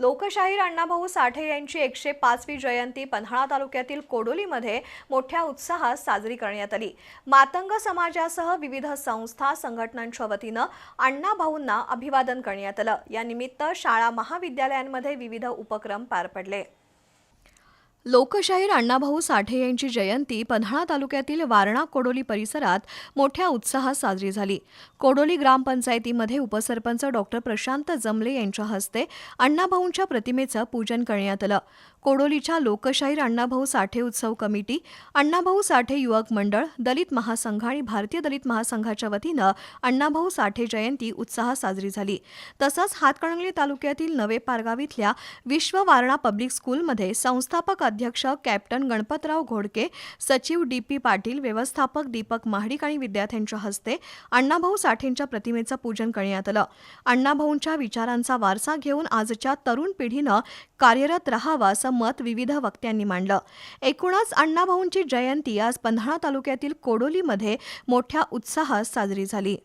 लोकशाहीर अण्णाभाऊ साठे यांची एकशे पाचवी जयंती पन्हाळा तालुक्यातील कोडोलीमध्ये मोठ्या उत्साहात साजरी करण्यात आली. मातंग समाजासह विविध संस्था संघटनांच्या वतीनं अण्णाभाऊंना अभिवादन करण्यात आलं. यानिमित्त शाळा महाविद्यालयांमध्ये विविध उपक्रम पार पडले. लोकशाहीर अण्णाभाऊ साठे यांची जयंती पन्हाळा तालुक्यातील वारणा कोडोली परिसरात मोठ्या उत्साहात साजरी झाली. कोडोली ग्रामपंचायतीमध्ये उपसरपंच डॉक्टर प्रशांत जमले यांच्या हस्ते अण्णाभाऊंच्या प्रतिमेचं पूजन करण्यात आलं. कोडोलीच्या लोकशाहीर अण्णाभाऊ साठे उत्सव कमिटी अण्णाभाऊ साठे युवक मंडळ दलित महासंघ आणि भारतीय दलित महासंघाच्या वतीनं अण्णाभाऊ साठे जयंती उत्साहात साजरी झाली. तसंच हातकणंगले तालुक्यातील नवे पारगाव इथल्या विश्व वारणा पब्लिक स्कूलमध्ये संस्थापक अध्यक्ष कॅप्टन गणपतराव घोडके सचिव डी पी पाटील व्यवस्थापक दीपक महाडिक आणि विद्यार्थ्यांच्या हस्ते अण्णाभाऊ साठेंच्या प्रतिमेचं पूजन करण्यात आलं. अण्णाभाऊंच्या विचारांचा वारसा घेऊन आजच्या तरुण पिढीनं कार्यरत राहावं असं मत विविध वक्त्यांनी मांडलं. एकूणच अण्णाभाऊंची जयंती आज पन्हाळा तालुक्यातील कोडोलीमध्ये मोठ्या उत्साहात साजरी झाली.